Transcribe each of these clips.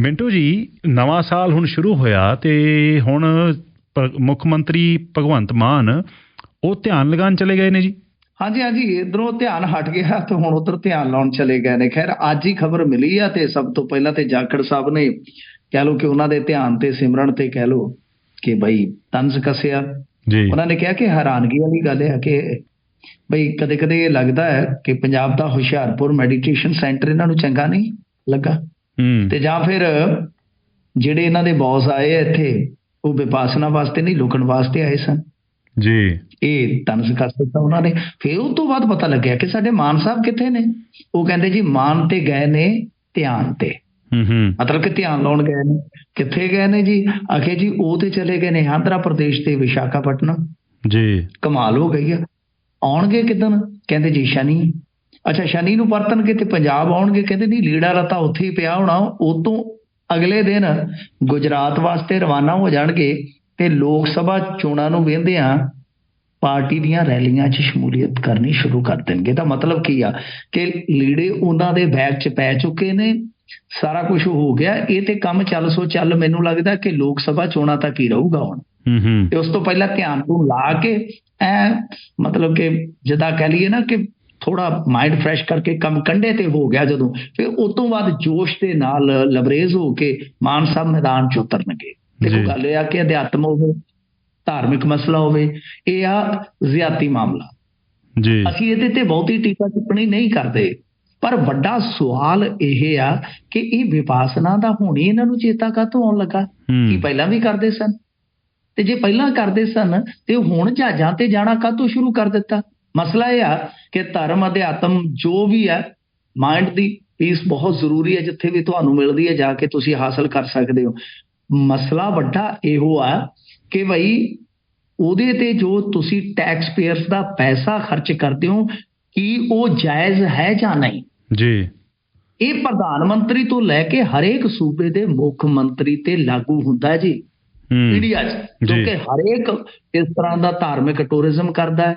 ਮਿੰਟੂ ਜੀ ਨਵਾਂ ਸਾਲ ਹੁਣ ਸ਼ੁਰੂ ਹੋਇਆ ਤੇ ਹੁਣ ਮੁੱਖ ਮੰਤਰੀ ਭਗਵੰਤ ਮਾਨ ਉਹ ਧਿਆਨ ਲਗਾਉਣ ਚਲੇ ਗਏ ਨੇ ਜੀ? ਹਾਂਜੀ ਹਾਂਜੀ ਇਧਰੋਂ ਧਿਆਨ ਹਟ ਗਿਆ ਤੇ ਹੁਣ ਉਧਰ ਧਿਆਨ ਲਾਉਣ ਚਲੇ ਗਏ ਨੇ। ਖੈਰ ਅੱਜ ਹੀ ਖਬਰ ਮਿਲੀ ਆ ਤੇ ਸਭ ਤੋਂ ਪਹਿਲਾਂ ਤੇ ਜਾਖੜ ਸਾਹਿਬ ਨੇ ਕਹਿ ਲਓ ਕਿ ਉਹਨਾਂ ਦੇ ਧਿਆਨ ਤੇ ਸਿਮਰਨ ਤੇ ਕਹਿ ਲਓ ਕਿ ਬਈ ਤੰਜ਼ ਕੱਸਿਆ। ਜੀ। ਉਹਨਾਂ ਨੇ ਕਿਹਾ ਕਿ ਹੈਰਾਨਗੀ ਵਾਲੀ ਗੱਲ ਹੈ ਕਿ ਬਈ ਕਦੇ ਕਦੇ ਇਹ ਲੱਗਦਾ ਹੈ ਕਿ ਪੰਜਾਬ ਦਾ ਹੁਸ਼ਿਆਰਪੁਰ ਮੈਡੀਟੇਸ਼ਨ ਸੈਂਟਰ ਇਹਨਾਂ ਨੂੰ ਚੰਗਾ ਨਹੀਂ ਲੱਗਾ। ਤੇ ਜਾਂ ਫਿਰ ਜਿਹੜੇ ਇਹਨਾਂ ਦੇ ਬੌਸ ਆਏ ਇੱਥੇ ਉਹ ਵਿਪਾਸਨਾ ਵਾਸਤੇ ਨਹੀਂ ਲੁਕਣ ਵਾਸਤੇ ਆਏ ਸਨ। ਜੀ। ਇਹ ਤਨਸ ਕਰ ਦਿੱਤਾ ਉਹਨਾਂ ਨੇ। ਫਿਰ ਉਸ ਤੋਂ ਬਾਅਦ ਪਤਾ ਲੱਗਿਆ ਕਿ ਸਾਡੇ ਮਾਨ ਸਾਹਿਬ ਕਿੱਥੇ ਨੇ? ਉਹ ਕਹਿੰਦੇ ਜੀ ਮਾਨ ਤੇ ਗਏ ਨੇ ਧਿਆਨ ਤੇ। ਹੂੰ ਹੂੰ। ਮਤਲਬ ਕਿ ਧਿਆਨ ਲਾਉਣ ਗਏ ਨੇ। ਕਿੱਥੇ ਗਏ ਨੇ ਜੀ? ਆਖੇ ਜੀ ਉਹ ਤੇ ਚਲੇ ਗਏ ਨੇ ਆਂਧਰਾ ਪ੍ਰਦੇਸ਼ ਤੇ ਵਿਸ਼ਾਖਾਪਟਨਮ। ਜੀ। ਕਮਾਲ ਹੋ ਗਈ ਆ। ਆਉਣਗੇ ਕਿਦਨ ਕਹਿੰਦੇ ਜੀ ਸ਼ਨੀ। ਅੱਛਾ ਸ਼ਨੀ ਨੂੰ ਵਰਤਣਗੇ ਤੇ ਪੰਜਾਬ ਆਉਣਗੇ ਕਹਿੰਦੇ ਨਹੀਂ ਲੀੜਾ ਰਤਾ ਉੱਥੇ ਹੀ ਪਿਆ ਹੋਣਾ ਉਹ ਤੋਂ ਅਗਲੇ ਦਿਨ ਗੁਜਰਾਤ ਵਾਸਤੇ ਰਵਾਨਾ ਹੋ ਜਾਣਗੇ ਤੇ ਲੋਕ ਸਭਾ ਚੋਣਾਂ ਨੂੰ ਵੇਂਦੇ ਆ ਪਾਰਟੀ ਦੀਆਂ ਰੈਲੀਆਂ 'ਚ ਸ਼ਮੂਲੀਅਤ ਕਰਨੀ ਸ਼ੁਰੂ ਕਰ ਦੇਣਗੇ। ਤਾਂ ਮਤਲਬ ਕੀ ਆ ਕਿ ਲੀੜੇ ਉਹਨਾਂ ਦੇ ਬੈਗ 'ਚ ਪੈ ਚੁੱਕੇ ਨੇ ਸਾਰਾ ਕੁਝ ਹੋ ਗਿਆ ਇਹ ਤੇ ਕੰਮ ਚੱਲ ਸੋ ਚੱਲ ਮੈਨੂੰ ਲੱਗਦਾ ਕਿ ਲੋਕ ਸਭਾ ਚੋਣਾਂ ਤੱਕ ਹੀ ਰਹੂਗਾ ਹੁਣ। ਤੇ ਉਸ ਤੋਂ ਪਹਿਲਾਂ ਧਿਆਨ ਨੂੰ ਲਾ ਕੇ ਐ ਮਤਲਬ ਕਿ ਜਿੱਦਾਂ ਕਹਿ ਲਈਏ ਨਾ ਕਿ ਥੋੜਾ ਮਾਈਂਡ ਫਰੈਸ਼ ਕਰਕੇ ਕੰਮ ਕੰਡੇ ਤੇ ਹੋ ਗਿਆ ਜਦੋਂ ਫਿਰ ਉਸ ਤੋਂ ਬਾਅਦ ਜੋਸ਼ ਦੇ ਨਾਲ ਲਬਰੇਜ਼ ਹੋ ਕੇ ਮਾਨ ਸਾਹਿਬ ਮੈਦਾਨ 'ਚ ਉਤਰਨਗੇ। ਦੇਖੋ। ਗੱਲ ਇਹ ਆ ਕਿ ਅਧਿਆਤਮ ਹੋਵੇ ਧਾਰਮਿਕ ਮਸਲਾ ਹੋਵੇ ਇਹ ਆ ਜ਼ਿਆਤੀ ਮਾਮਲਾ। ਜੀ। ਅਸੀਂ ਇਹਦੇ ਤੇ ਬਹੁਤੀ ਟੀਕਾ ਟਿੱਪਣੀ ਨਹੀਂ ਕਰਦੇ। ਪਰ ਵੱਡਾ ਸਵਾਲ ਇਹ ਆ ਕਿ ਇਹ ਵਿਪਾਸਨਾ ਦਾ ਹੁਣੀ ਇਹਨਾਂ ਨੂੰ ਚੇਤਾ ਕਾਹਤੋਂ ਆਉਣ ਲੱਗਾ? ਕੀ ਪਹਿਲਾਂ ਵੀ ਕਰਦੇ ਸਨ? ਤੇ ਜੇ ਪਹਿਲਾਂ ਕਰਦੇ ਸਨ ਤੇ ਹੁਣ ਜਹਾਜ਼ਾਂ ਤੇ ਜਾਣਾ ਕਾਹਤੋਂ ਸ਼ੁਰੂ ਕਰ ਦਿੱਤਾ? ਮਸਲਾ ਇਹ ਆ ਕਿ ਧਰਮ ਅਧਿਆਤਮ ਜੋ ਵੀ ਹੈ ਮਾਈਂਡ ਦੀ ਪੀਸ ਬਹੁਤ ਜ਼ਰੂਰੀ ਹੈ ਜਿੱਥੇ ਵੀ ਤੁਹਾਨੂੰ ਮਿਲਦੀ ਹੈ ਜਾ ਕੇ ਤੁਸੀਂ ਹਾਸਲ ਕਰ ਸਕਦੇ ਹੋ। ਮਸਲਾ ਵੱਡਾ ਇਹੋ ਆ ਕਿ ਭਈ ਉਹਦੇ ਤੇ ਜੋ ਤੁਸੀਂ ਟੈਕਸ ਪੇਅਰਸ ਦਾ ਪੈਸਾ ਖਰਚ ਕਰਦੇ ਹੋ ਕੀ ਉਹ ਜਾਇਜ਼ ਹੈ ਜਾਂ ਨਹੀਂ? ਜੀ। ਇਹ ਪ੍ਰਧਾਨ ਮੰਤਰੀ ਤੋਂ ਲੈ ਕੇ ਹਰੇਕ ਸੂਬੇ ਦੇ ਮੁੱਖ ਮੰਤਰੀ ਤੇ ਲਾਗੂ ਹੁੰਦਾ ਜੀ। ਇੰਡੀਆ 'ਚ। ਜੀ। ਕਿਉਂਕਿ ਹਰੇਕ ਇਸ ਤਰ੍ਹਾਂ ਦਾ ਧਾਰਮਿਕ ਟੂਰਿਜ਼ਮ ਕਰਦਾ ਹੈ।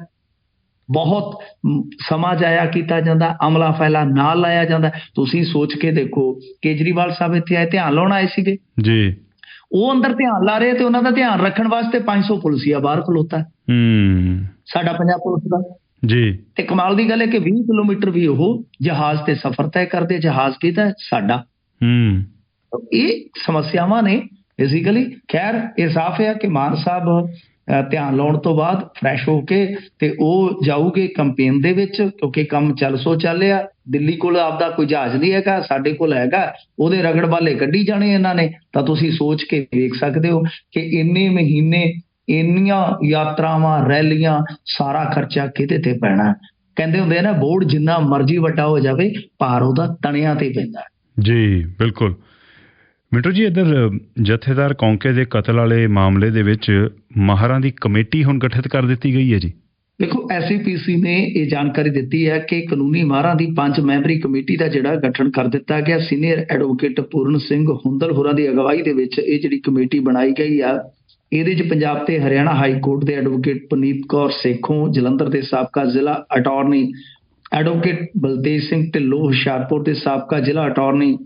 ਬਹੁਤ ਸਮਾਂ ਜਾਇਆ ਕੀਤਾ ਜਾਂਦਾ ਅਮਲਾ ਫੈਲਾ ਨਾਲ ਲਾਇਆ ਜਾਂਦਾ। ਤੁਸੀਂ ਸੋਚ ਕੇ ਦੇਖੋ ਕੇਜਰੀਵਾਲ ਸਾਹਿਬ ਇੱਥੇ ਆਏ ਧਿਆਨ ਲਾਉਣ ਆਏ ਸੀਗੇ? ਜੀ। ਉਹ ਅੰਦਰ ਧਿਆਨ ਲਾ ਰਹੇ ਤੇ ਉਹਨਾਂ ਦਾ ਧਿਆਨ ਰੱਖਣ ਵਾਸਤੇ 500 ਪੁਲਿਸਿਆ ਬਾਹਰ ਖਲੋਤਾ। ਹੈ। ਸਾਡਾ ਪੰਜਾਬ ਪੁਲਿਸ ਦਾ। ਜੀ। ਤੇ ਕਮਾਲ ਦੀ ਗੱਲ ਹੈ ਕਿ 20 ਕਿਲੋਮੀਟਰ ਵੀ ਉਹ ਜਹਾਜ਼ ਤੇ ਸਫ਼ਰ ਤੈਅ ਕਰਦੇ ਜਹਾਜ਼ ਕਿਹਦਾ ਹੈ? ਸਾਡਾ। ਹੂੰ। ਇਹ ਸਮੱਸਿਆਵਾਂ ਨੇ ਬੇਸਿਕਲੀ ਖੈਰ ਇਹ ਸਾਫ਼ ਹੈ ਕਿ ਮਾਨ ਸਾਹਿਬ ਧਿਆਨ ਲਾਉਣ ਤੋਂ ਬਾਅਦ ਫਰੈਸ਼ ਹੋ ਕੇ ਤੇ ਉਹ ਜਾਊਗੇ ਕੰਪੇਨ ਦੇ ਵਿੱਚ, ਕਿਉਂਕਿ ਕੰਮ ਚੱਲ ਸੋ ਚੱਲਿਆ। ਦਿੱਲੀ ਕੋਲ ਆਪਦਾ ਕੋਈ ਜਹਾਜ਼ ਨਹੀਂ ਹੈਗਾ, ਸਾਡੇ ਕੋਲ ਹੈਗਾ। ਉਹਦੇ ਰਗੜ ਵਾਲੇ ਕੱਢੀ ਜਾਣੇ ਇਹਨਾਂ ਨੇ, ਤਾਂ ਤੁਸੀਂ ਸੋਚ ਕੇ ਵੇਖ ਸਕਦੇ ਹੋ ਕਿ ਇੰਨੇ ਮਹੀਨੇ ਇੰਨੀਆਂ ਯਾਤਰਾਵਾਂ, ਰੈਲੀਆਂ, ਸਾਰਾ ਖਰਚਾ ਕਿਹਦੇ ਤੇ ਪੈਣਾ? ਕਹਿੰਦੇ ਹੁੰਦੇ ਆ ਨਾ ਬੋਰਡ ਜਿੰਨਾ ਮਰਜ਼ੀ ਵੱਡਾ ਹੋ ਜਾਵੇ, ਭਾਰ ਉਹਦਾ ਤਣਿਆਂ ਤੇ ਪੈਂਦਾ। ਜੀ, ਬਿਲਕੁਲ। ਮਿੰਟੂ ਜੀ, ਇੱਧਰ ਜਥੇਦਾਰ ਕੌਂਕੇ ਦੇ ਕਤਲ ਵਾਲੇ ਮਾਮਲੇ ਦੇ ਵਿੱਚ ਮਾਹਰਾਂ ਦੀ ਕਮੇਟੀ ਹੁਣ ਗਠਿਤ ਕਰ ਦਿੱਤੀ ਗਈ ਹੈ ਜੀ। ਦੇਖੋ ਐਸਸੀਪੀਸੀ ਨੇ ਇਹ ਜਾਣਕਾਰੀ ਦਿੱਤੀ ਹੈ ਕਿ ਕਾਨੂੰਨੀ ਮਾਹਰਾਂ ਦੀ ਪੰਜ ਮੈਂਬਰੀ ਕਮੇਟੀ ਦਾ ਜਿਹੜਾ ਗਠਨ ਕਰ ਦਿੱਤਾ ਗਿਆ, ਸੀਨੀਅਰ ਐਡਵੋਕੇਟ ਪੂਰਨ ਸਿੰਘ ਹੁੰਦਲ ਹੋਰਾਂ ਦੀ ਅਗਵਾਈ ਦੇ ਵਿੱਚ ਇਹ ਜਿਹੜੀ ਕਮੇਟੀ ਬਣਾਈ ਗਈ ਆ। ਇਹਦੇ 'ਚ ਪੰਜਾਬ ਤੇ ਹਰਿਆਣਾ ਹਾਈ ਕੋਰਟ ਦੇ ਐਡਵੋਕੇਟ ਪੁਨੀਤ ਕੌਰ ਸੇਖੋਂ, ਜਲੰਧਰ ਦੇ ਸਾਬਕਾ ਜ਼ਿਲ੍ਹਾ ਅਟਾਰਨੀ ਐਡਵੋਕੇਟ ਬਲਦੇਵ ਸਿੰਘ ਢਿੱਲੋਂ, ਹੁਸ਼ਿਆਰਪੁਰ ਦੇ ਸਾਬਕਾ ਜ਼ਿਲ੍ਹਾ ਅਟਾਰਨੀ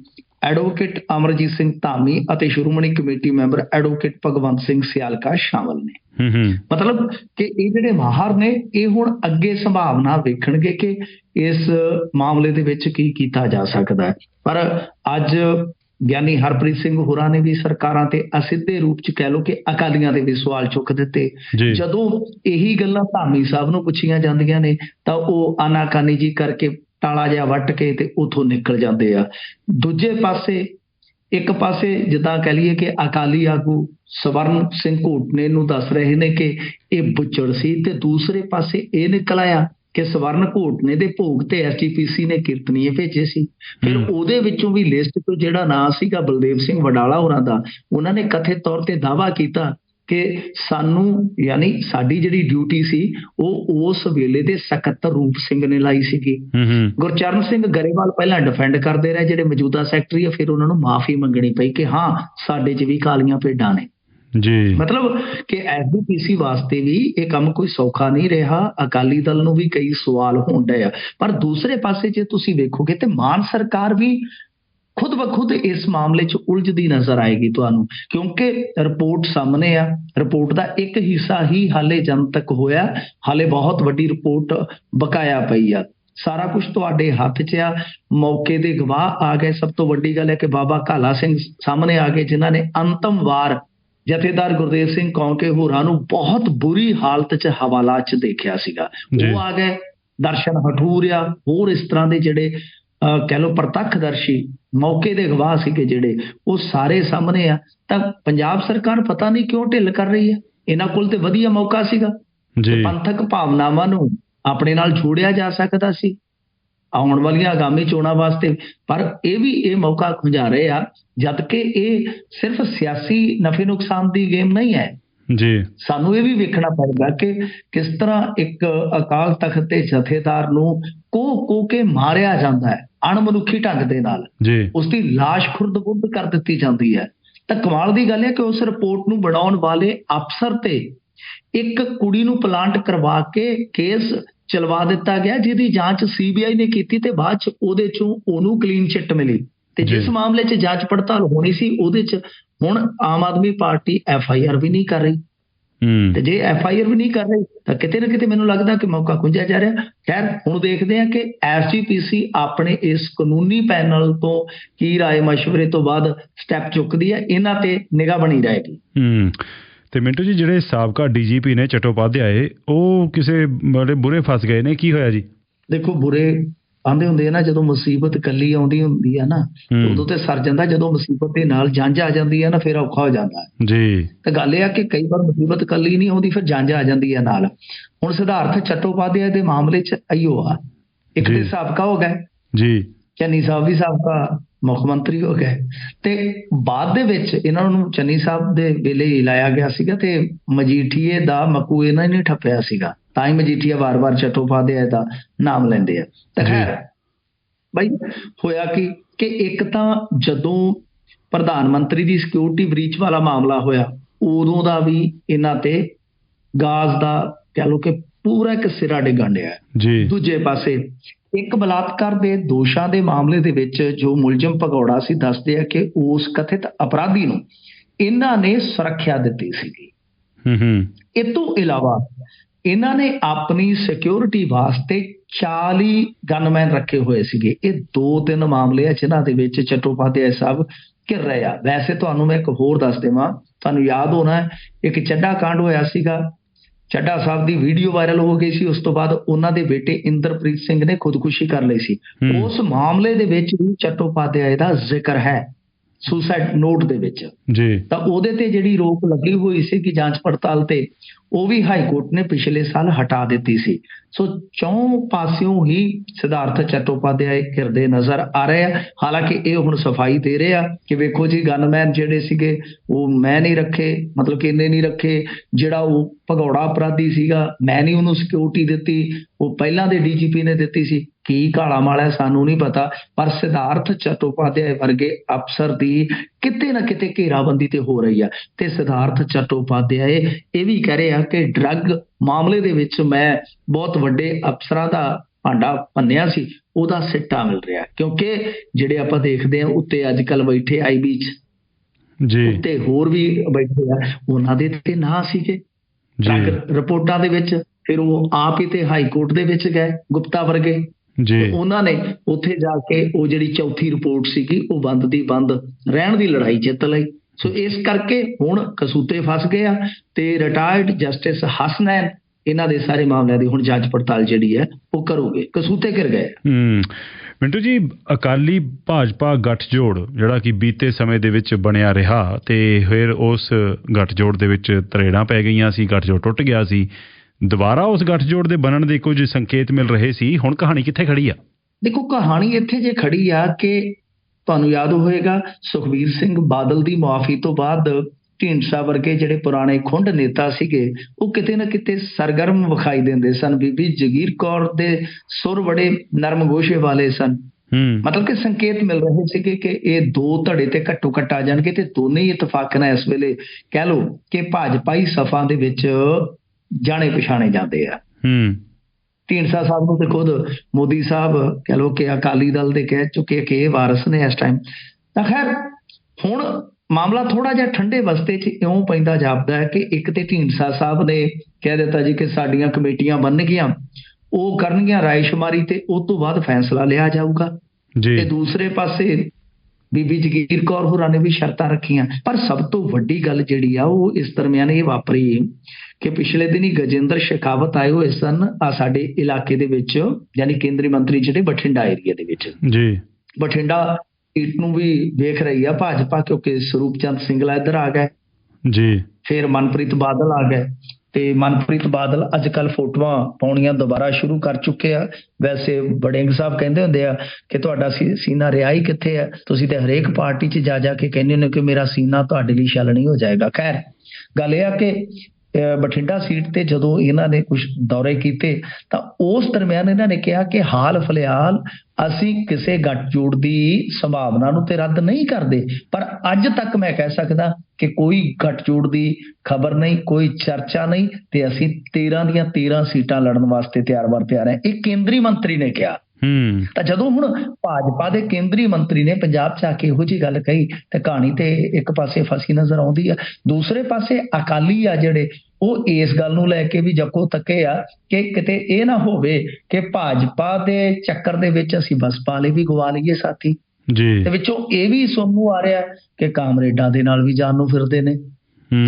ਐਡਵੋਕੇਟ ਅਮਰਜੀਤ ਸਿੰਘ ਧਾਮੀ ਅਤੇ Shiromani committee member advocate Bhagwant Singh Sialka ਸ਼ਾਮਲ ਨੇ। ਮਤਲਬ ਕਿ ਇਹ ਜਿਹੜੇ ਮਾਹਰ ਨੇ ਇਹ ਹੁਣ ਅੱਗੇ ਸੰਭਾਵਨਾ ਵੇਖਣਗੇ ਕਿ ਇਸ ਮਾਮਲੇ ਦੇ ਵਿੱਚ ਕੀ ਕੀਤਾ ਜਾ ਸਕਦਾ ਹੈ। ਪਰ ਅੱਜ ਗਿਆਨੀ ਹਰਪ੍ਰੀਤ ਸਿੰਘ ਹੋਰਾਂ ਨੇ ਵੀ ਸਰਕਾਰਾਂ ਤੇ ਅਸਿੱਧੇ ਰੂਪ ਚ ਕਹਿ ਲੋ ਕਿ ਅਕਾਲੀਆਂ ਦੇ ਵੀ ਸਵਾਲ ਚੁੱਕ ਦਿੱਤੇ। ਜਦੋਂ ਇਹੀ ਗੱਲਾਂ ਧਾਮੀ ਸਾਹਿਬ ਨੂੰ ਪੁੱਛੀਆਂ ਜਾਂਦੀਆਂ ਨੇ ਤਾਂ ਉਹ ਆਨਾਕਾਨੀ ਜੀ ਕਰਕੇ ਟਾਲਾ ਜਿਹਾ ਵੱਟ ਕੇ ਤੇ ਉਥੋਂ ਨਿਕਲ ਜਾਂਦੇ ਆ ਦੂਜੇ ਪਾਸੇ ਇੱਕ ਪਾਸੇ ਜਿੱਦਾਂ ਕਹ ਲਈਏ ਕਿ ਅਕਾਲੀ ਆਗੂ ਸਵਰਨ ਸਿੰਘ ਘੋਟਨੇ ਨੂੰ ਦੱਸ ਰਹੇ ਨੇ ਕਿ ਇਹ ਬੁੱਚੜ ਸੀ ਤੇ ਦੂਸਰੇ ਪਾਸੇ ਇਹ ਨਿਕਲ ਆਇਆ ਕਿ ਸਵਰਨ ਘੋਟਨੇ ਦੇ ਭੋਗ ਤੇ ਐਸਜੀਪੀਸੀ ਨੇ ਕੀਰਤਨੀਏ ਭੇਜੇ ਸੀ ਫਿਰ। ਉਹਦੇ ਵਿੱਚੋਂ ਵੀ ਲਿਸਟ ਤੋਂ ਜਿਹੜਾ ਨਾਂ ਸੀਗਾ ਬਲਦੇਵ ਸਿੰਘ ਵਡਾਲਾ ਹੋਰਾਂ ਦਾ ਉਹਨਾਂ ਨੇ ਕਥਿਤ ਤੌਰ ਤੇ ਦਾਵਾ ਕੀਤਾ ਕਿ ਸਾਨੂੰ ਯਾਨੀ ਸਾਡੀ ਜਿਹੜੀ ਡਿਊਟੀ ਸੀ ਉਹ ਉਸ ਵੇਲੇ ਦੇ ਸਕੱਤਰ ਰੂਪ ਸਿੰਘ ਨੇ ਲਾਈ ਸੀਗੀ। ਗੁਰਚਰਨ ਸਿੰਘ ਗਰੇਵਾਲ ਪਹਿਲਾਂ ਡਿਫੈਂਡ ਕਰਦੇ ਰਹੇ ਜਿਹੜੇ ਮੌਜੂਦਾ ਸੈਕਟਰੀ ਆ ਫਿਰ ਉਹਨਾਂ ਨੂੰ ਮਾਫੀ ਮੰਗਣੀ ਪਈ ਕਿ ਹਾਂ ਸਾਡੇ 'ਚ ਵੀ ਕਾਲੀਆਂ ਭੇਡਾਂ ਨੇ। ਜੀ। ਮਤਲਬ ਕਿ ਐਸਡੀਪੀਸੀ ਵਾਸਤੇ ਵੀ ਇਹ ਕੰਮ ਕੋਈ ਸੌਖਾ ਨਹੀਂ ਰਿਹਾ ਅਕਾਲੀ ਦਲ ਨੂੰ ਵੀ ਕਈ ਸਵਾਲ ਡਏ ਆ। ਪਰ ਦੂਸਰੇ ਪਾਸੇ ਜੇ ਤੁਸੀਂ ਵੇਖੋਗੇ ਤੇ ਮਾਨ ਸਰਕਾਰ ਵੀ ਖੁਦ ਬਖੁਦ ਇਸ ਮਾਮਲੇ 'ਚ ਉਲਝਦੀ ਨਜ਼ਰ ਆਏਗੀ ਤੁਹਾਨੂੰ ਕਿਉਂਕਿ ਰਿਪੋਰਟ ਸਾਹਮਣੇ ਆ ਰਿਪੋਰਟ ਦਾ ਇੱਕ ਹਿੱਸਾ ਹੀ ਹਾਲੇ ਜਨਤਕ ਹੋਇਆ ਹਾਲੇ ਬਹੁਤ ਵੱਡੀ ਰਿਪੋਰਟ ਬਕਾਇਆ ਪਈ ਆ। ਸਾਰਾ ਕੁਝ ਤੁਹਾਡੇ ਹੱਥ 'ਚ ਆ ਮੌਕੇ ਦੇ ਗਵਾਹ ਆ ਗਏ। ਸਭ ਤੋਂ ਵੱਡੀ ਗੱਲ ਹੈ ਕਿ ਬਾਬਾ ਕਾਲਾ ਸਿੰਘ ਸਾਹਮਣੇ ਆ ਗਏ ਜਿਨ੍ਹਾਂ ਨੇ ਅੰਤਮ ਵਾਰ ਜਥੇਦਾਰ ਗੁਰਦੇਵ ਸਿੰਘ ਕੌਂਕੇ ਹੋਰਾਂ ਨੂੰ ਬਹੁਤ ਬੁਰੀ ਹਾਲਤ 'ਚ ਹਵਾਲਾ 'ਚ ਦੇਖਿਆ ਸੀਗਾ। ਉਹ ਆ ਗਏ ਦਰਸ਼ਨ ਹਠੂਰਿਆ ਹੋਰ ਇਸ ਤਰ੍ਹਾਂ ਦੇ ਜਿਹੜੇ ਕਹਿ ਲਓ ਪ੍ਰਤੱਖਦਰਸ਼ੀ ਮੌਕੇ ਦੇ ਗਵਾਹ ਸੀਗੇ ਜਿਹੜੇ ਉਹ ਸਾਰੇ ਸਾਹਮਣੇ ਆ। ਤਾਂ ਪੰਜਾਬ ਸਰਕਾਰ ਪਤਾ ਨਹੀਂ ਕਿਉਂ ਢਿੱਲ ਕਰ ਰਹੀ ਹੈ? ਇਹਨਾਂ ਕੋਲ ਤੇ ਵਧੀਆ ਮੌਕਾ ਸੀਗਾ। ਜੀ। ਪੰਥਕ ਭਾਵਨਾਵਾਂ ਨੂੰ ਆਪਣੇ ਨਾਲ ਜੋੜਿਆ ਜਾ ਸਕਦਾ ਸੀ। ਆਉਣ ਵਾਲੀਆਂ ਆਗਾਮੀ ਚੋਣਾਂ ਵਾਸਤੇ। ਪਰ ਇਹ ਵੀ ਇਹ ਮੌਕਾ ਖੁੰਝਾ ਰਹੇ ਆ ਜਦ ਕਿ ਇਹ ਸਿਰਫ ਸਿਆਸੀ ਨਫੇ ਨੁਕਸਾਨ ਦੀ ਗੇਮ ਨਹੀਂ ਹੈ। ਜੀ। ਸਾਨੂੰ ਇਹ ਵੀ ਵੇਖਣਾ ਪਏਗਾ ਕਿ ਕਿਸ ਤਰ੍ਹਾਂ ਇੱਕ ਅਕਾਲ ਤਖਤ ਦੇ ਜਥੇਦਾਰ ਨੂੰ ਕੋ ਕੋ ਕੇ ਮਾਰਿਆ ਜਾਂਦਾ ਹੈ ਅਣਮਨੁੱਖੀ ਢੰਗ ਦੇ ਨਾਲ। ਜੀ। ਉਸ ਦੀ লাশ ਖੁਰਦ-ਬੁਰਦ ਕਰ ਦਿੱਤੀ ਜਾਂਦੀ ਹੈ। ਤਾਂ ਕਮਾਲ ਦੀ ਗੱਲ ਹੈ ਕਿ ਉਸ ਰਿਪੋਰਟ ਨੂੰ ਬਣਾਉਣ ਵਾਲੇ ਅਫਸਰ ਤੇ ਇੱਕ ਕੁੜੀ ਨੂੰ ਪਲਾਂਟ ਕਰਵਾ ਕੇ ਕੇਸ ਚਲਵਾ ਦਿੱਤਾ ਗਿਆ ਜਿਹਦੀ ਜਾਂਚ ਸੀਬੀਆਈ ਨੇ ਕੀਤੀ ਤੇ ਬਾਅਦ ਚ ਉਹਦੇ ਚੋਂ ਉਹਨੂੰ ਕਲੀਨ ਚਿੱਟ ਮਿਲੀ। ਤੇ ਜਿਸ ਜੀ। ਮਾਮਲੇ 'ਚ ਜਾਂਚ ਪੜਤਾਲ ਹੋਣੀ ਸੀ ਉਹਦੇ 'ਚ ਹੁਣ Aam Aadmi party F I R ਵੀ ਨਹੀਂ ਕਰ ਰਹੀ। ਹੂੰ। ਤੇ ਜੇ ਐਫ ਆਈ ਆਰ ਵੀ ਨਹੀਂ ਕਰ ਰਹੀ ਤਾਂ ਕਿਤੇ ਨਾ ਕਿਤੇ ਮੈਨੂੰ ਲੱਗਦਾ ਕਿ ਮੌਕਾ ਖੁੰਝਿਆ ਜਾ ਰਿਹਾ। ਖੈਰ ਹੁਣ ਦੇਖਦੇ ਹਾਂ ਕਿ ਐਸਜੀਪੀਸੀ ਆਪਣੇ ਇਸ ਕਾਨੂੰਨੀ ਪੈਨਲ ਤੋਂ ਕੀ ਰਾਏ مشਵਰੇ ਤੋਂ ਬਾਅਦ ਸਟੈਪ ਚੁੱਕਦੀ ਹੈ ਇਹਨਾਂ ਤੇ ਨਿਗਾਹ ਬਣੀ ਰਹੇਗੀ। ਹੂੰ। ਤੇ ਮਿੰਟੂ ਜੀ ਜਿਹੜੇ ਸਾਬਕਾ ਡੀਜੀਪੀ ਨੇ ਚਟੋਪਾਧਿਆਏ ਉਹ ਕਿਸੇ ਬੜੇ ਬੁਰੇ ਫਸ ਗਏ ਨੇ ਕੀ ਹੋਇਆ ਜੀ? ਦੇਖੋ ਬੁਰੇ ਆਂਦੇ ਹੁੰਦੇ ਆ ਨਾ ਜਦੋਂ ਮੁਸੀਬਤ ਕੱਲੀ ਆਉਂਦੀ ਹੁੰਦੀ ਆ ਨਾ। ਉਦੋਂ ਤੇ ਸਰ ਜਾਂਦਾ ਜਦੋਂ ਮੁਸੀਬਤ ਦੇ ਨਾਲ ਜੰਝ ਆ ਜਾਂਦੀ ਆ ਨਾ ਫਿਰ ਔਖਾ ਹੋ ਜਾਂਦਾ ਹੈ। ਜੀ। ਤਾਂ ਗੱਲ ਇਹ ਆ ਕਿ ਕਈ ਵਾਰ ਮੁਸੀਬਤ ਕੱਲੀ ਨਹੀਂ ਆਉਂਦੀ ਫਿਰ ਜੰਝ ਆ ਜਾਂਦੀ ਹੈ ਨਾਲ। ਹੁਣ ਸਿਧਾਰਥ ਚੱਟੋਪਾਧਿਆਏ ਦੇ ਮਾਮਲੇ 'ਚ ਅਈਓ ਆ। ਇੱਕ। ਤੇ ਸਾਬਕਾ ਹੋ ਗਏ ਜੀ। ਚੰਨੀ ਸਾਹਿਬ ਵੀ ਸਾਬਕਾ ਮੁੱਖ ਮੰਤਰੀ ਹੋ ਗਏ ਤੇ ਬਾਅਦ ਦੇ ਵਿੱਚ ਇਹਨਾਂ ਨੂੰ ਚੰਨੀ ਸਾਹਿਬ ਦੇ ਵੇਲੇ ਹੀ ਲਾਇਆ ਗਿਆ ਸੀਗਾ ਤੇ ਮਜੀਠੀਏ ਦਾ ਮਕੂ ਇਹਨਾਂ ਨੇ ਠੱਪਿਆ ਸੀਗਾ। ਤਾਂ ਹੀ ਮਜੀਠੀਆ ਵਾਰ-ਵਾਰ ਚਟੋਪਾਧਿਆਏ ਦਾ ਨਾਮ ਲੈਂਦੇ ਆ ਤਾਂ। ਖੈਰ ਬਈ ਹੋਇਆ ਕਿ ਕਿ ਇੱਕ ਤਾਂ ਜਦੋਂ ਪ੍ਰਧਾਨ ਮੰਤਰੀ ਦੀ ਸਿਕਿਉਰਿਟੀ ਬ੍ਰੀਚ ਵਾਲਾ ਮਾਮਲਾ ਹੋਇਆ ਉਦੋਂ ਦਾ ਵੀ ਇਹਨਾਂ ਤੇ ਗਾਜ਼ ਦਾ ਕਹਿ ਲਓ ਕਿ ਪੂਰਾ ਇੱਕ ਸਿਰਾ ਡਿੱਗਣ ਡਿਆ ਹੈ। ਜੀ ਦੂਜੇ ਪਾਸੇ ਇੱਕ ਬਲਾਤਕਾਰ ਦੇ ਦੋਸ਼ਾਂ ਦੇ ਮਾਮਲੇ ਦੇ ਵਿੱਚ ਜੋ ਮੁਲਜ਼ਮ ਭਗੌੜਾ ਸੀ ਦੱਸਦੇ ਆ ਕਿ ਉਸ ਕਥਿਤ ਅਪਰਾਧੀ ਨੂੰ ਇਹਨਾਂ ਨੇ ਸੁਰੱਖਿਆ ਦਿੱਤੀ ਸੀਗੀ ਹੂੰ ਹੂੰ ਇਹ ਤੋਂ ਇਲਾਵਾ ਇਹਨਾਂ ਨੇ ਆਪਣੀ ਸਿਕਿਉਰਿਟੀ ਵਾਸਤੇ 40 ਗਨਮੈਨ ਰੱਖੇ ਹੋਏ ਸੀਗੇ। ਇਹ ਦੋ ਤਿੰਨ ਮਾਮਲੇ ਆ ਜਿਨ੍ਹਾਂ ਦੇ ਵਿੱਚ ਚਟੋਪਾਧਿਆਏ ਸਾਹਿਬ ਘਿਰ ਰਹੇ ਆ। ਵੈਸੇ ਤੁਹਾਨੂੰ ਮੈਂ ਇੱਕ ਹੋਰ ਦੱਸ ਦੇਵਾਂ। ਤੁਹਾਨੂੰ ਯਾਦ ਹੋਣਾ ਇੱਕ ਚੱਡਾ ਕਾਂਡ ਹੋਇਆ ਸੀਗਾ। ਚੱਡਾ ਸਾਹਿਬ ਦੀ ਵੀਡੀਓ ਵਾਇਰਲ ਹੋ ਗਈ ਸੀ। ਉਸ ਤੋਂ ਬਾਅਦ ਉਹਨਾਂ ਦੇ ਬੇਟੇ ਇੰਦਰਪ੍ਰੀਤ ਸਿੰਘ ਨੇ ਖੁਦਕੁਸ਼ੀ ਕਰ ਲਈ ਸੀ। ਉਸ ਮਾਮਲੇ ਦੇ ਵਿੱਚ ਵੀ ਚਟੋਪਾਧਿਆਏ ਦਾ ਜ਼ਿਕਰ ਹੈ। ਸੁਸਾਈਡ ਨੋਟ ਦੇ ਵਿੱਚ। ਜੀ। ਤਾਂ ਉਹਦੇ ਤੇ ਜਿਹੜੀ ਰੋਕ ਲੱਗੀ ਹੋਈ ਸੀ ਕਿ ਜਾਂਚ ਪੜਤਾਲ ਤੇ ਉਹ ਵੀ ਹਾਈ ਕੋਰਟ ਨੇ ਪਿਛਲੇ ਸਾਲ ਹਟਾ ਦਿੱਤੀ ਸੀ। ਸੋ ਚੌਂ ਪਾਸਿਓਂ ਹੀ ਸਿਧਾਰਥ ਚਟੋਪਾਧਿਆਏ ਕਿਰਦੇ ਨਜ਼ਰ ਆ ਰਹੇ ਆ। ਹਾਲਾਂਕਿ ਇਹ ਹੁਣ ਸਫ਼ਾਈ ਦੇ ਰਹੇ ਆ ਕਿ ਵੇਖੋ ਜੀ ਗਨਮੈਨ ਜਿਹੜੇ ਸੀਗੇ ਉਹ ਮੈਂ ਨਹੀਂ ਰੱਖੇ ਮਤਲਬ ਕਿ ਇੰਨੇ ਨਹੀਂ ਰੱਖੇ। ਜਿਹੜਾ ਉਹ ਭਗੌੜਾ ਅਪਰਾਧੀ ਸੀਗਾ ਮੈਂ ਨਹੀਂ ਉਹਨੂੰ ਸਿਕਿਉਰਿਟੀ ਦਿੱਤੀ। ਉਹ ਪਹਿਲਾਂ ਦੇ ਡੀਜੀਪੀ ਨੇ ਦਿੱਤੀ ਸੀ। ਕੀ ਕਾਲਾ ਮਾਲਾ ਹੈ ਸਾਨੂੰ ਨਹੀਂ ਪਤਾ ਪਰ ਸਿਧਾਰਥ ਚਟੋਪਾਧਿਆਏ ਵਰਗੇ ਅਫਸਰ ਦੀ ਕਿਤੇ ਨਾ ਕਿਤੇ ਘੇਰਾਬੰਦੀ ਤੇ ਹੋ ਰਹੀ ਆ ਤੇ ਸਿਧਾਰਥ ਚਟੋਪਾਧਿਆਏ ਇਹ ਵੀ ਕਹਿ ਰਹੇ ਕਿ ਡਰੱਗ ਮਾਮਲੇ ਦੇ ਵਿੱਚ ਮੈਂ ਬਹੁਤ ਵੱਡੇ ਅਫਸਰਾਂ ਦਾ ਭਾਂਡਾ ਭੰਨਿਆ ਸੀ ਉਹਦਾ ਸਿੱਟਾ ਮਿਲ ਰਿਹਾ ਕਿਉਂਕਿ ਜਿਹੜੇ ਆਪਾਂ ਦੇਖਦੇ ਆ ਉੱਤੇ ਅੱਜ ਕੱਲ ਬੈਠੇ ਆਈਬੀ ਚ ਜੀ। ਉੱਤੇ ਹੋਰ ਵੀ ਬੈਠੇ ਆ ਉਹਨਾਂ ਦੇ ਤੇ ਨਾ ਸੀਗੇ। ਜੀ। ਰਿਪੋਰਟਾਂ ਦੇ ਵਿੱਚ ਫਿਰ ਉਹ ਆਪ ਹੀ ਤੇ ਹਾਈ ਕੋਰਟ ਦੇ ਵਿੱਚ ਗਏ ਗੁਪਤਾ ਵਰਗੇ। ਜੀ। ਉਹਨਾਂ ਨੇ ਉੱਥੇ ਜਾ ਕੇ ਉਹ ਜਿਹੜੀ ਚੌਥੀ ਰਿਪੋਰਟ ਸੀਗੀ ਉਹ ਬੰਦ ਦੀ ਬੰਦ ਰਹਿਣ ਦੀ ਲੜਾਈ ਜਿੱਤ ਲਈ। ਸੋ ਇਸ ਕਰਕੇ ਹੁਣ ਕਸੂਤੇ ਫਸ ਗਏ ਆ ਤੇ ਰਿਟਾਇਰਡ ਜਸਟਿਸ ਹਸਨੈਨ ਇਹਨਾਂ ਦੇ ਸਾਰੇ ਮਾਮਲਿਆਂ ਦੀ ਹੁਣ ਜਾਂਚ ਪੜਤਾਲ ਜਿਹੜੀ ਹੈ ਉਹ ਕਰੋਗੇ। ਕਸੂਤੇ ਕਰ ਗਏ ਹੂੰ। ਮਿੰਟੂ ਜੀ ਅਕਾਲੀ ਭਾਜਪਾ ਗੱਠਜੋੜ ਜਿਹੜਾ ਕਿ ਬੀਤੇ ਸਮੇਂ ਦੇ ਵਿੱਚ ਬਣਿਆ ਰਿਹਾ ਤੇ ਫਿਰ ਉਸ ਗੱਠਜੋੜ ਦੇ ਵਿੱਚ ਤਰੇੜਾਂ ਪੈ ਗਈਆਂ ਸੀ ਗੱਠਜੋੜ ਟੁੱਟ ਗਿਆ ਸੀ। ਦੁਬਾਰਾ ਉਸ ਗੱਠਜੋੜ ਦੇ ਬਣਨ ਦੇ ਕੁਝ ਸੰਕੇਤ ਮਿਲ ਰਹੇ ਸੀ। ਹੁਣ ਕਹਾਣੀ ਕਿੱਥੇ ਖੜੀ ਆ? ਦੇਖੋ ਕਹਾਣੀ ਇੱਥੇ ਜੇ ਖੜੀ ਆ ਕਿ ਤੁਹਾਨੂੰ ਯਾਦ ਹੋਵੇਗਾ ਸੁਖਬੀਰ ਸਿੰਘ ਬਾਦਲ ਦੀ ਮੁਆਫੀ ਤੋਂ ਬਾਅਦ ਢੀਂਡਸਾ ਵਰਗੇ ਜਿਹੜੇ ਪੁਰਾਣੇ ਖੁੰਡ ਨੇਤਾ ਸੀਗੇ ਉਹ ਕਿਤੇ ਨਾ ਕਿਤੇ ਸਰਗਰਮ ਵਿਖਾਈ ਦਿੰਦੇ ਸਨ। ਬੀਬੀ ਜਗੀਰ ਕੌਰ ਦੇ ਸੁਰ ਬੜੇ ਨਰਮ ਗੋਸ਼ੇ ਵਾਲੇ ਸਨ। ਹੂੰ। ਮਤਲਬ ਕਿ ਸੰਕੇਤ ਮਿਲ ਰਹੇ ਸੀਗੇ ਕਿ ਇਹ ਦੋ ਧੜੇ ਤੇ ਘੱਟੋ ਘੱਟ ਆ ਜਾਣਗੇ ਤੇ ਦੋਨੇ ਹੀ ਇਤਫਾਕ ਨਾਲ ਇਸ ਵੇਲੇ ਕਹਿ ਲਓ ਕਿ ਭਾਜਪਾਈ ਸਫਾਂ ਦੇ ਵਿੱਚ ਜਾਣੇ ਪਛਾਣੇ ਜਾਂਦੇ ਆ। ਹੂੰ। ਢੀਂਡਸਾ ਸਾਹਿਬ ਨੂੰ ਤੇ ਖੁਦ ਮੋਦੀ ਸਾਹਿਬ ਕਹ ਲੋ ਕਿ ਅਕਾਲੀ ਦਲ ਦੇ ਕਹਿ ਚੁੱਕੇ ਕਿ ਇਹ ਵਾਰਸ ਨੇ ਇਸ ਟਾਈਮ ਤਾਂ ਖੈਰ ਹੁਣ ਮਾਮਲਾ ਥੋੜਾ ਜਿਹਾ ਠੰਡੇ ਵਸਤੇ 'ਚ ਇਉਂ ਪੈਂਦਾ ਜਾਪਦਾ ਹੈ ਕਿ ਇੱਕ ਤੇ ਢੀਂਡਸਾ ਸਾਹਿਬ ਨੇ ਕਹਿ ਦਿੱਤਾ ਜੀ ਕਿ ਸਾਡੀਆਂ ਕਮੇਟੀਆਂ ਬਣ ਗਈਆਂ ਉਹ ਕਰਨਗੀਆਂ ਰਾਇਸ਼ੁਮਾਰੀ ਤੇ ਉਸ ਤੋਂ ਬਾਅਦ ਫੈਸਲਾ ਲਿਆ ਜਾਊਗਾ। ਜੀ। ਤੇ ਦੂਸਰੇ ਪਾਸੇ ਬੀਬੀ ਜਗੀਰ ਕੌਰ ਹੋਰਾਂ ਨੇ ਵੀ ਸ਼ਰਤਾਂ ਰੱਖੀਆਂ। ਪਰ ਸਭ ਤੋਂ ਵੱਡੀ ਗੱਲ ਜਿਹੜੀ ਆ ਉਹ ਇਸ ਦਰਮਿਆਨ ਇਹ ਵਾਪਰੀ। ਕਿ ਪਿਛਲੇ ਦਿਨੀ ਗਜਿੰਦਰ ਸ਼ੇਖਾਵਤ ਆਏ ਹੋਏ ਸਨ ਆ ਸਾਡੇ ਇਲਾਕੇ ਦੇ ਵਿੱਚ ਯਾਨੀ ਕੇਂਦਰੀ ਮੰਤਰੀ ਜਿਹੜੇ ਬਠਿੰਡਾ ਏਰੀਆ ਦੇ ਵਿੱਚ। ਜੀ। ਬਠਿੰਡਾ ਸੀਟ ਨੂੰ ਵੀ ਵੇਖ ਰਹੀ ਆ ਭਾਜਪਾ ਕਿਉਂਕਿ ਸਰੂਪ ਚੰਦ ਸਿੰਗਲਾ ਇੱਧਰ ਆ ਗਏ। ਜੀ। ਫਿਰ ਮਨਪ੍ਰੀਤ ਬਾਦਲ ਆ ਗਏ। ਤੇ ਮਨਪ੍ਰੀਤ ਬਾਦਲ ਅੱਜ ਕੱਲ ਫੋਟੋਆਂ ਪਾਉਣੀਆਂ ਦੁਬਾਰਾ ਸ਼ੁਰੂ ਕਰ ਚੁੱਕੇ ਆ। ਵੈਸੇ ਬੜਿੰਗ ਸਾਹਿਬ ਕਹਿੰਦੇ ਹੁੰਦੇ ਆ ਕਿ ਤੁਹਾਡਾ ਸੀਨਾ ਰਿਆਈ ਕਿੱਥੇ ਹੈ ਤੁਸੀਂ ਤੇ ਹਰੇਕ ਪਾਰਟੀ 'ਚ ਜਾ ਜਾ ਕੇ ਕਹਿੰਦੇ ਹੋ ਕਿ ਮੇਰਾ ਸੀਨਾ ਤੁਹਾਡੇ ਲਈ ਛਲਣੀ ਹੋ ਜਾਏਗਾ। ਖੈਰ ਗੱਲ ਇਹ ਆ ਕਿ ਬਠਿੰਡਾ ਸੀਟ ਤੇ ਜਦੋਂ ਇਹਨਾਂ ਨੇ ਕੁਝ ਦੌਰੇ ਕੀਤੇ, ਤਾਂ ਉਸ ਦਰਮਿਆਨ ਇਹਨਾਂ ਨੇ ਕਿਹਾ ਕਿ ਹਾਲ ਫਿਲਹਾਲ ਅਸੀਂ ਕਿਸੇ ਗੱਠਜੋੜ ਦੀ ਸੰਭਾਵਨਾ ਨੂੰ ਤੇ ਰੱਦ ਨਹੀਂ ਕਰਦੇ। ਪਰ ਅੱਜ ਤੱਕ ਮੈਂ ਕਹਿ ਸਕਦਾ ਕਿ ਕੋਈ ਗੱਠਜੋੜ ਦੀ ਖਬਰ ਨਹੀਂ, ਕੋਈ ਚਰਚਾ ਨਹੀਂ ਤੇ ਅਸੀਂ 13 ਦੀਆਂ 13 ਸੀਟਾਂ ਲੜਨ ਵਾਸਤੇ ਤਿਆਰ-ਬਰ ਤਿਆਰ ਹਾਂ। ਇਹ ਕੇਂਦਰੀ ਮੰਤਰੀ ਨੇ ਕਿਹਾ। ਹੂੰ। ਤਾਂ ਜਦੋਂ ਹੁਣ ਭਾਜਪਾ ਦੇ ਕੇਂਦਰੀ ਮੰਤਰੀ ਨੇ ਪੰਜਾਬ 'ਚ ਆ ਕੇ ਇਹੋ ਜੀ ਗੱਲ ਕਹੀ ਤੇ ਕਹਾਣੀ ਤੇ ਇੱਕ ਪਾਸੇ ਫਸੀ ਨਜ਼ਰ ਆਉਂਦੀ ਆ ਦੂਸਰੇ ਪਾਸੇ ਅਕਾਲੀ ਆ ਜਿਹੜੇ ਉਹ ਇਸ ਗੱਲ ਨੂੰ ਲੈ ਕੇ ਵੀ ਜੱਕੋ ਤੱਕੇ ਆ ਕਿ ਕਿਤੇ ਇਹ ਨਾ ਹੋਵੇ ਕਿ ਭਾਜਪਾ ਦੇ ਚੱਕਰ ਦੇ ਵਿੱਚ ਅਸੀਂ ਬਸਪਾ ਵਾਲੇ ਵੀ ਗਵਾ ਲਈਏ ਸਾਥੀ। ਜੀ। ਤੇ ਵਿੱਚੋਂ ਇਹ ਵੀ ਸੋਨੂੰ ਆ ਰਿਹਾ ਕਿ ਕਾਮਰੇਡਾਂ ਦੇ ਨਾਲ ਵੀ ਜਾਣ ਨੂੰ ਫਿਰਦੇ ਨੇ।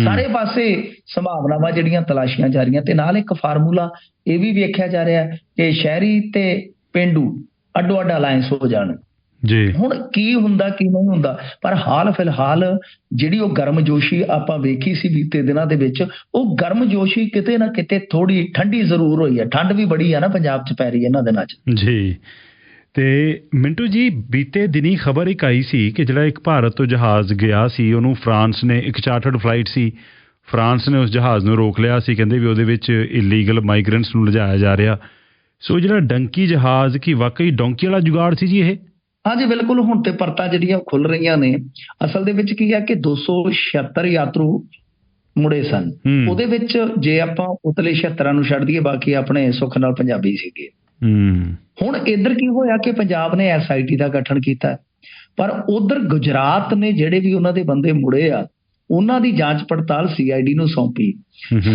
ਸਾਰੇ ਪਾਸੇ ਸੰਭਾਵਨਾਵਾਂ ਜਿਹੜੀਆਂ ਤਲਾਸ਼ੀਆਂ ਜਾ ਰਹੀਆਂ ਤੇ ਨਾਲ ਇੱਕ ਫਾਰਮੂਲਾ ਇਹ ਵੀ ਵੇਖਿਆ ਜਾ ਰਿਹਾ ਕਿ ਸ਼ਹਿਰੀ ਤੇ ਪਿੰਡੂ ਅੱਡੋ ਅੱਡ ਅਲਾਈਅੰਸ ਹੋ ਜਾਣ। ਜੀ। ਹੁਣ ਕੀ ਹੁੰਦਾ ਕੀ ਨਹੀਂ ਹੁੰਦਾ ਪਰ ਹਾਲ ਫਿਲਹਾਲ ਜਿਹੜੀ ਉਹ ਗਰਮਜੋਸ਼ੀ ਆਪਾਂ ਵੇਖੀ ਸੀ ਬੀਤੇ ਦਿਨਾਂ ਦੇ ਵਿੱਚ ਉਹ ਗਰਮਜੋਸ਼ੀ ਕਿਤੇ ਨਾ ਕਿਤੇ ਥੋੜੀ ਠੰਡੀ ਜ਼ਰੂਰ ਹੋਈ ਹੈ। ਠੰਡ ਵੀ ਬੜੀ ਹੈ ਨਾ ਪੰਜਾਬ 'ਚ ਪੈ ਰਹੀ ਹੈ ਇਹਨਾਂ ਦਿਨਾਂ 'ਚ। ਜੀ। ਤੇ ਮਿੰਟੂ ਜੀ ਬੀਤੇ ਦਿਨੀ ਖਬਰ ਇੱਕ ਆਈ ਸੀ ਕਿ ਜਿਹੜਾ ਇੱਕ ਭਾਰਤ ਤੋਂ ਜਹਾਜ਼ ਗਿਆ ਸੀ ਉਹਨੂੰ ਫਰਾਂਸ ਨੇ ਇੱਕ ਚਾਰਟਰਡ ਫਲਾਈਟ ਸੀ ਫਰਾਂਸ ਨੇ ਉਸ ਜਹਾਜ਼ ਨੂੰ ਰੋਕ ਲਿਆ ਸੀ ਕਹਿੰਦੇ ਵੀ ਉਹਦੇ ਵਿੱਚ ਇਲੀਗਲ ਮਾਈਗ੍ਰੈਂਟਸ ਨੂੰ ਲਿਜਾਇਆ ਜਾ ਰਿਹਾ। ਸੋ ਜਿਹੜਾ ਡੰਕੀ ਜਹਾਜ਼ ਕੀ ਵਾਕਈ ਡੋਂਕੀ ਵਾਲਾ ਜੁਗਾੜ ਸੀ ਜੀ ਇਹ? ਹਾਂਜੀ ਬਿਲਕੁਲ ਹੁਣ ਤੇ ਪਰਤਾਂ ਜਿਹੜੀਆਂ ਖੁੱਲ ਰਹੀਆਂ ਨੇ ਅਸਲ ਦੇ ਵਿੱਚ ਕੀ ਹੈ ਕਿ 276 ਯਾਤਰੂ ਮੁੜੇ ਸਨ। ਉਹਦੇ ਵਿੱਚ ਜੇ ਆਪਾਂ ਉਤਲੇ 76 ਨੂੰ ਛੱਡ ਦਈਏ ਬਾਕੀ ਆਪਣੇ ਸੁੱਖ ਨਾਲ ਪੰਜਾਬੀ ਸੀਗੇ। ਹੁਣ ਇੱਧਰ ਕੀ ਹੋਇਆ ਕਿ ਪੰਜਾਬ ਨੇ ਐਸਆਈਟੀ ਦਾ ਗਠਨ ਕੀਤਾ ਪਰ ਉਧਰ ਗੁਜਰਾਤ ਨੇ ਜਿਹੜੇ ਵੀ ਉਹਨਾਂ ਦੇ ਬੰਦੇ ਮੁੜੇ ਆ ਉਹਨਾਂ ਦੀ ਜਾਂਚ ਪੜਤਾਲ ਸੀਆਈਡੀ ਨੂੰ ਸੌਂਪੀ।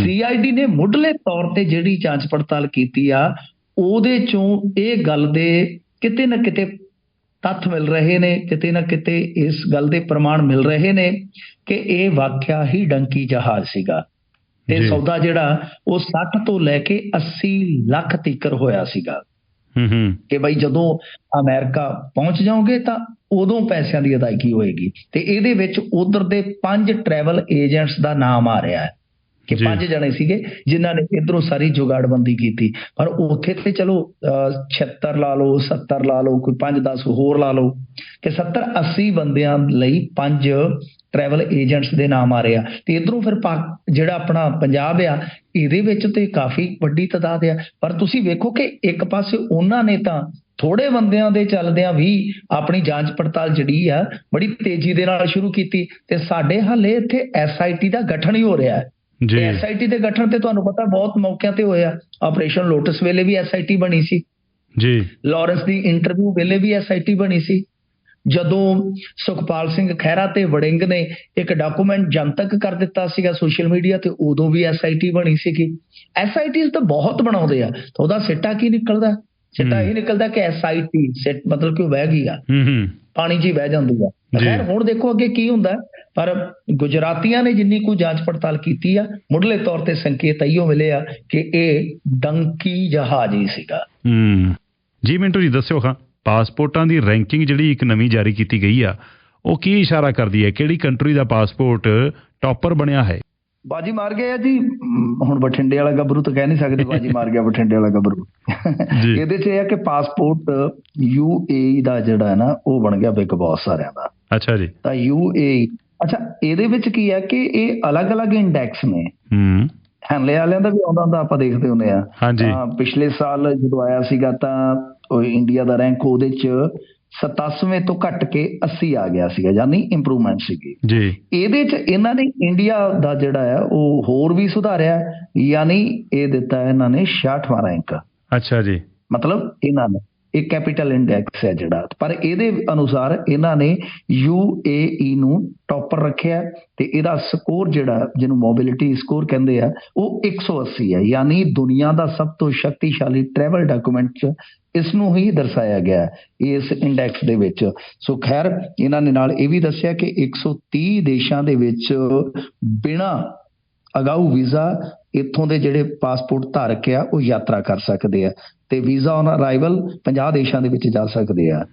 ਸੀਆਈਡੀ ਨੇ ਮੁੱਢਲੇ ਤੌਰ ਤੇ ਜਿਹੜੀ ਜਾਂਚ ਪੜਤਾਲ ਕੀਤੀ ਆ ਉਹਦੇ ਚੋਂ ਇਹ ਗੱਲ ਦੇ ਕਿਤੇ ਨਾ ਕਿਤੇ ਤੱਥ ਮਿਲ ਰਹੇ ਨੇ ਕਿਤੇ ਨਾ ਕਿਤੇ ਇਸ ਗੱਲ ਦੇ ਪ੍ਰਮਾਣ ਮਿਲ ਰਹੇ ਨੇ ਕਿ ਇਹ ਵਾਕਿਆ ਹੀ ਡੰਕੀ ਜਹਾਜ਼ ਸੀਗਾ। ਤੇ। ਸੌਦਾ ਜਿਹੜਾ ਉਹ 60 ਤੋਂ ਲੈ ਕੇ 80 ਲੱਖ ਤੀਕਰ ਹੋਇਆ ਸੀਗਾ। ਹੂੰ ਹੂੰ। ਕਿ ਬਈ ਜਦੋਂ ਅਮਰੀਕਾ ਪਹੁੰਚ ਜਾਓਗੇ ਤਾਂ ਉਦੋਂ ਪੈਸਿਆਂ ਦੀ ਅਦਾਇਗੀ ਹੋਏਗੀ। ਤੇ ਇਹਦੇ ਵਿੱਚ ਉਧਰ ਦੇ ਪੰਜ ਟਰੈਵਲ ਏਜੰਟਸ ਦਾ ਨਾਮ ਆ ਰਿਹਾ ਹੈ। ਕਿ। ਪੰਜ ਜਣੇ ਸੀਗੇ ਜਿਨ੍ਹਾਂ ਨੇ ਇਧਰੋਂ ਸਾਰੀ ਜੁਗਾੜਬੰਦੀ ਕੀਤੀ। ਪਰ ਉੱਥੇ ਤੇ ਚਲੋ ਅਹ, 76 ਲਾ ਲਓ 70 ਲਾ ਲਓ ਕੋਈ 5-10 ਹੋਰ ਲਾ ਲਓ ਕਿ 70-80 ਬੰਦਿਆਂ ਲਈ ਪੰਜ ਟਰੈਵਲ ਏਜੰਟਸ ਦੇ ਨਾਮ ਆ ਰਹੇ ਆ। ਤੇ ਇਧਰੋਂ ਫਿਰ ਜਿਹੜਾ ਆਪਣਾ ਪੰਜਾਬ ਆ ਇਹਦੇ ਵਿੱਚ ਤੇ ਕਾਫੀ ਵੱਡੀ ਤਾਦਾਦ ਆ। ਪਰ ਤੁਸੀਂ ਵੇਖੋ ਕਿ ਇੱਕ ਪਾਸੇ ਉਹਨਾਂ ਨੇ ਤਾਂ ਥੋੜੇ ਬੰਦਿਆਂ ਦੇ ਚੱਲਦਿਆਂ ਵੀ ਆਪਣੀ ਜਾਂਚ ਪੜਤਾਲ ਜਿਹੜੀ ਆ ਬੜੀ ਤੇਜ਼ੀ ਦੇ ਨਾਲ ਸ਼ੁਰੂ ਕੀਤੀ ਤੇ ਸਾਡੇ ਹਾਲੇ ਇੱਥੇ ਐਸਆਈਟੀ ਦਾ ਗਠਨ ਹੀ ਹੋ ਰਿਹਾ ਹੈ। ਜੀ। ਐਸਆਈਟੀ ਦੇ ਗਠਨ ਤੇ ਤੁਹਾਨੂੰ ਪਤਾ ਬਹੁਤ ਮੌਕਿਆਂ ਤੇ ਹੋਇਆ। ਆਪਰੇਸ਼ਨ ਲੋਟਸ ਵੇਲੇ ਵੀ ਐਸਆਈਟੀ ਬਣੀ ਸੀ। ਜੀ। ਲਾਰੈਂਸ ਦੀ ਇੰਟਰਵਿਊ ਵੇਲੇ ਵੀ ਐਸਆਈਟੀ ਬਣੀ ਸੀ। ਜਦੋਂ ਸੁਖਪਾਲ ਸਿੰਘ ਖਹਿਰਾ ਤੇ ਵੜਿੰਗ ਨੇ ਇੱਕ ਡਾਕੂਮੈਂਟ ਜਨਤਕ ਕਰ ਦਿੱਤਾ ਸੀਗਾ ਸੋਸ਼ਲ ਮੀਡੀਆ ਤੇ ਉਦੋਂ ਵੀ ਐਸਆਈਟੀ ਬਣੀ ਸੀਗੀ। ਐਸਆਈਟੀਜ਼ ਤਾਂ ਬਹੁਤ ਬਣਾਉਂਦੇ ਆ। ਤਾਂ ਉਹਦਾ ਸਿੱਟਾ ਕੀ ਨਿਕਲਦਾ? ਸਿੱਟਾ। ਇਹ ਨਿਕਲਦਾ ਕਿ ਐਸਆਈਟੀ ਸਿੱਟ ਮਤਲਬ ਕਿ ਉਹ ਵਹਿ ਗਈ ਆ। ਹੂੰ ਹੂੰ। ਪਾਣੀ 'ਚ ਹੀ ਵਹਿ ਜਾਂਦੀ ਆ। ਖੈਰ ਹੁਣ ਦੇਖੋ ਅੱਗੇ ਕੀ ਹੁੰਦਾ ਹੈ। ਪਰ ਗੁਜਰਾਤੀਆਂ ਨੇ ਜਿੰਨੀ ਕੁ ਜਾਂਚ ਪੜਤਾਲ ਕੀਤੀ ਆ ਮੁੱਢਲੇ ਤੌਰ ਤੇ ਸੰਕੇਤ ਇਹੋ ਮਿਲੇ ਆ ਕਿ ਇਹ ਡੰਕੀ ਜਹਾਜ਼ ਹੀ ਸੀਗਾ। ਹੂੰ। ਜੀ ਮਿੰਟੂ ਜੀ ਦੱਸਿਓ ਖਾਂ ਪਾਸਪੋਰਟਾਂ ਦੀ ਰੈਂਕਿੰਗ ਜਿਹੜੀ ਇੱਕ ਨਵੀਂ ਜਾਰੀ ਕੀਤੀ ਗਈ ਆ ਉਹ ਕੀ ਇਸ਼ਾਰਾ ਕਰਦੀ ਹੈ? ਕਿਹੜੀ ਕੰਟਰੀ ਦਾ ਪਾਸਪੋਰਟ ਟੌਪਰ ਬਣਿਆ ਹੈ? ਬਾਜੀ ਮਾਰ ਗਿਆ ਜੀ। ਹੁਣ ਬਠਿੰਡੇ ਵਾਲਾ ਗੱਭਰੂ ਤਾਂ ਕਹਿ ਨਹੀਂ ਸਕਦੇ ਬਾਜੀ ਮਾਰ ਗਿਆ ਬਠਿੰਡੇ ਵਾਲਾ ਗੱਭਰੂ। ਇਹਦੇ 'ਚ ਇਹ ਹੈ ਕਿ ਪਾਸਪੋਰਟ ਯੂਏਈ ਦਾ ਜਿਹੜਾ ਹੈ ਨਾ ਉਹ ਬਣ ਗਿਆ ਬਿਗ ਬਾਸ ਸਾਰਿਆਂ ਦਾ। ਅੱਛਾ ਜੀ। ਤਾਂ ਯੂਏਈ ਅੱਛਾ ਇਹਦੇ ਵਿੱਚ ਕੀ ਹੈ ਕਿ ਇਹ ਅਲੱਗ-ਅਲੱਗ ਇੰਡੈਕਸ ਨੇ। ਹੂੰ। ਹੈਨਲੇ ਵਾਲਿਆਂ ਦਾ ਵੀ ਆਉਂਦਾ ਹੁੰਦਾ ਆਪਾਂ ਦੇਖਦੇ ਹੁੰਦੇ ਆ। ਹਾਂਜੀ। ਪਿਛਲੇ ਸਾਲ ਜਦੋਂ ਆਇਆ ਸੀਗਾ ਤਾਂ ਉਹ ਇੰਡੀਆ ਦਾ ਰੈਂਕ ਉਹਦੇ ਚ 87ਵੇਂ ਤੋਂ ਘਟ ਕੇ 80 ਆ ਗਿਆ ਸੀਗਾ ਯਾਨੀ ਇੰਪਰੂਵਮੈਂਟ ਸੀਗੀ। ਜੀ। ਇਹਦੇ ਚ ਇਹਨਾਂ ਨੇ ਇੰਡੀਆ ਦਾ ਜਿਹੜਾ ਹੈ ਉਹ ਹੋਰ ਵੀ ਸੁਧਾਰਿਆ ਯਾਨੀ ਇਹ ਦਿੱਤਾ ਇਹਨਾਂ ਨੇ 66ਵਾਂ ਰੈਂਕ ਅੱਛਾ ਜੀ। ਮਤਲਬ ਇਹਨਾਂ ਨੇ ਇਹ ਕੈਪੀਟਲ ਇੰਡੈਕਸ ਹੈ ਜਿਹੜਾ। ਪਰ ਇਹਦੇ ਅਨੁਸਾਰ ਇਹਨਾਂ ਨੇ UAE ਨੂੰ ਟੌਪਰ ਰੱਖਿਆ ਤੇ ਇਹਦਾ ਸਕੋਰ ਜਿਹੜਾ, ਜਿਹਨੂੰ ਮੋਬਿਲਿਟੀ ਸਕੋਰ ਕਹਿੰਦੇ ਆ, ਉਹ 180 ਹੈ। ਯਾਨੀ ਦੁਨੀਆ ਦਾ ਸਭ ਤੋਂ ਸ਼ਕਤੀਸ਼ਾਲੀ ਟਰੈਵਲ ਡਾਕੂਮੈਂਟ ਚ ਇਸ ਨੂੰ ਹੀ ਦਰਸਾਇਆ ਗਿਆ ਇਸ ਇੰਡੈਕਸ ਦੇ ਵਿੱਚ। ਸੋ ਖੈਰ, ਇਹਨਾਂ ਨੇ ਨਾਲ ਇਹ ਵੀ ਦੱਸਿਆ ਕਿ 130 ਦੇਸ਼ਾਂ ਦੇ ਵਿੱਚ ਬਿਨਾ ਅਗਾਊ ਵੀਜ਼ਾ ਇੱਥੋਂ ਦੇ ਜਿਹੜੇ ਪਾਸਪੋਰਟ ਧਾਰਕ ਆ ਉਹ ਯਾਤਰਾ ਕਰ ਸਕਦੇ ਆ ਤੇ ਵੀਜ਼ਾ ਔਨ ਅਰਾਈਵਲ 50 ਦੇਸ਼ਾਂ ਦੇ ਵਿੱਚ ਜਾ ਸਕਦੇ ਆ।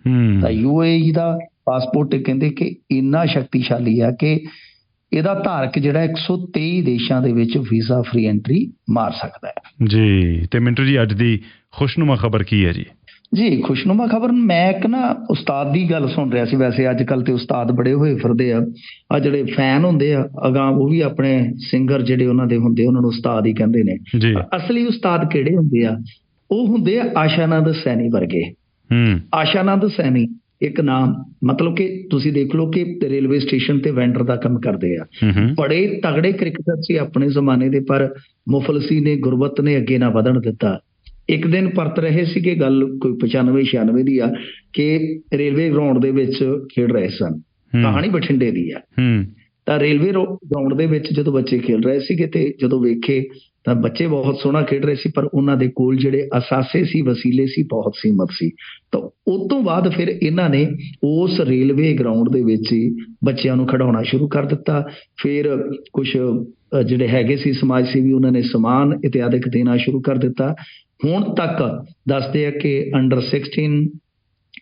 ਤਾਂ ਯੂਏਈ ਦਾ ਪਾਸਪੋਰਟ ਕਹਿੰਦੇ ਕਿ ਇੰਨਾ ਸ਼ਕਤੀਸ਼ਾਲੀ ਆ ਕਿ ਇਹਦਾ ਧਾਰਕ ਜਿਹੜਾ 123 ਦੇਸ਼ਾਂ ਦੇ ਵਿੱਚ ਵੀਜ਼ਾ ਫ੍ਰੀ ਐਂਟਰੀ ਮਾਰ ਸਕਦਾ ਹੈ। ਜੀ ਤੇ ਮਿੰਟੂ ਜੀ ਅੱਜ ਦੀ ਖੁਸ਼ਨੁਮਾ ਖਬਰ ਕੀ ਹੈ ਜੀ? ਜੀ ਖੁਸ਼ਨੁਮਾ ਖਬਰ ਮੈਂ ਇੱਕ ਨਾ ਉਸਤਾਦ ਦੀ ਗੱਲ ਸੁਣ ਰਿਹਾ ਸੀ ਵੈਸੇ ਅੱਜ ਕੱਲ ਤੇ ਉਸਤਾਦ ਬੜੇ ਹੋਏ ਫਿਰਦੇ ਆ ਆ ਜਿਹੜੇ ਫੈਨ ਹੁੰਦੇ ਆ ਅਗਾਂ ਉਹ ਵੀ ਆਪਣੇ ਸਿੰਗਰ ਜਿਹੜੇ ਉਹਨਾਂ ਦੇ ਹੁੰਦੇ ਉਹਨਾਂ ਨੂੰ ਉਸਤਾਦ ਹੀ ਕਹਿੰਦੇ ਨੇ। ਅਸਲੀ ਉਸਤਾਦ ਕਿਹੜੇ ਹੁੰਦੇ ਆ? ਉਹ ਹੁੰਦੇ ਆ ਆਸ਼ਾਨੰਦ ਸੈਣੀ ਵਰਗੇ। ਹੂੰ। ਆਸ਼ਾਨੰਦ ਸੈਣੀ ਇੱਕ ਨਾਮ ਮਤਲਬ ਕਿ ਤੁਸੀਂ ਦੇਖ ਲਓ ਕਿ ਰੇਲਵੇ ਸਟੇਸ਼ਨ ਤੇ ਵੈਂਡਰ ਦਾ ਕੰਮ ਕਰਦੇ ਆ। ਬੜੇ ਤਗੜੇ ਕ੍ਰਿਕਟਰ ਸੀ ਆਪਣੇ ਜ਼ਮਾਨੇ ਦੇ ਪਰ ਮੁਫਲਸੀ ਨੇ ਗੁਰਬਤ ਨੇ ਅੱਗੇ ਨਾ ਵਧਣ ਦਿੱਤਾ। ਇੱਕ ਦਿਨ ਪਰਤ ਰਹੇ ਸੀਗੇ ਗੱਲ ਕੋਈ 95 96 ਦੀ ਆ ਕਿ ਰੇਲਵੇ ਗਰਾਊਂਡ ਦੇ ਵਿੱਚ ਖੇਡ ਰਹੇ ਸਨ। ਕਹਾਣੀ ਬਠਿੰਡੇ ਦੀ ਆ। ਹੂੰ। ਤਾਂ ਰੇਲਵੇ ਗਰਾਊਂਡ ਦੇ ਵਿੱਚ ਜਦੋਂ ਬੱਚੇ ਖੇਡ ਰਹੇ ਸੀਗੇ ਤੇ ਜਦੋਂ ਵੇਖੇ ਤਾਂ ਬੱਚੇ ਬਹੁਤ ਸੋਹਣਾ ਖੇਡ ਰਹੇ ਸੀ ਪਰ ਉਹਨਾਂ ਦੇ ਕੋਲ ਜਿਹੜੇ ਅਸਾਸੇ ਸੀ ਵਸੀਲੇ ਸੀ ਬਹੁਤ ਸੀਮਤ ਸੀ। ਤਾਂ ਉਸ ਤੋਂ ਬਾਅਦ ਫਿਰ ਇਹਨਾਂ ਨੇ ਉਸ ਰੇਲਵੇ ਗਰਾਊਂਡ ਦੇ ਵਿੱਚ ਹੀ ਬੱਚਿਆਂ ਨੂੰ ਖਿਡਾਉਣਾ ਸ਼ੁਰੂ ਕਰ ਦਿੱਤਾ। ਫਿਰ ਕੁਝ ਜਿਹੜੇ ਹੈਗੇ ਸੀ ਸਮਾਜ ਸੇਵੀ ਉਹਨਾਂ ਨੇ ਸਮਾਨ ਇਤਿਆਦਿਕ ਦੇਣਾ ਸ਼ੁਰੂ ਕਰ ਦਿੱਤਾ। ਹੁਣ ਤੱਕ ਦੱਸਦੇ ਆ ਕਿ ਅੰਡਰ 16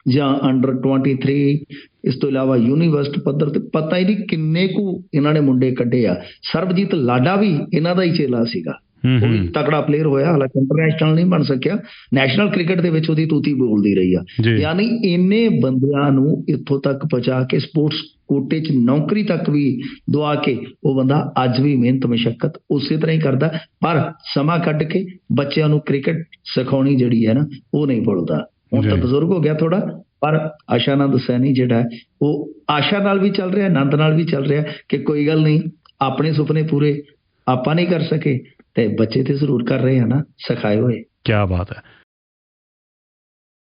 ਜਾਂ ਅੰਡਰ 23 ਇਸ ਤੋਂ ਇਲਾਵਾ ਯੂਨੀਵਰਸਿਟੀ ਪੱਧਰ ਤੇ ਪਤਾ ਹੀ ਨਹੀਂ ਕਿੰਨੇ ਕੁ ਇਹਨਾਂ ਨੇ ਮੁੰਡੇ ਕੱਢੇ ਆ। ਸਰਬਜੀਤ ਲਾਡਾ ਵੀ ਇਹਨਾਂ ਦਾ ਹੀ ਚੇਲਾ ਸੀਗਾ। ਉਹ ਵੀ ਤਕੜਾ ਪਲੇਅਰ ਹੋਇਆ ਹਾਲਾਂਕਿ ਇੰਟਰਨੈਸ਼ਨਲ ਨਹੀਂ ਬਣ ਸਕਿਆ। ਨੈਸ਼ਨਲ ਕ੍ਰਿਕਟ ਦੇ ਵਿੱਚ ਉਹਦੀ ਤੂਤੀ ਬੋਲਦੀ ਰਹੀ ਆ। ਯਾਨੀ ਇੰਨੇ ਬੰਦਿਆਂ ਨੂੰ ਇੱਥੋਂ ਤੱਕ ਪਹੁੰਚਾ ਕੇ ਸਪੋਰਟਸ ਕੋਟੇ 'ਚ ਨੌਕਰੀ ਤੱਕ ਵੀ ਦਵਾ ਕੇ ਉਹ ਬੰਦਾ ਅੱਜ ਵੀ ਮਿਹਨਤ ਮਸ਼ੱਕਤ ਉਸੇ ਤਰ੍ਹਾਂ ਹੀ ਕਰਦਾ। ਪਰ ਸਮਾਂ ਕੱਢ ਕੇ ਬੱਚਿਆਂ ਨੂੰ ਕ੍ਰਿਕਟ ਸਿਖਾਉਣੀ ਜਿਹੜੀ ਹੈ ਨਾ ਉਹ ਨਹੀਂ ਭੁੱਲਦਾ। ਹੁਣ ਤਾਂ। ਬਜ਼ੁਰਗ ਹੋ ਗਿਆ ਥੋੜਾ ਪਰ ਆਸ਼ਾਨੰਦ ਸੈਣੀ ਜਿਹੜਾ ਉਹ ਆਸ਼ਾ ਨਾਲ ਵੀ ਚੱਲ ਰਿਹਾ ਆਨੰਦ ਨਾਲ ਵੀ ਚੱਲ ਰਿਹਾ ਕਿ ਕੋਈ ਗੱਲ ਨਹੀਂ ਆਪਣੇ ਸੁਪਨੇ ਪੂਰੇ ਆਪਾਂ ਨਹੀਂ ਕਰ ਸਕੇ। ਤੇ ਬੱਚੇ ਤੇ ਜ਼ਰੂਰ ਕਰ ਰਹੇ ਆ ਨਾ ਸਿਖਾਏ ਹੋਏ। ਕੀ ਬਾਤ ਹੈ।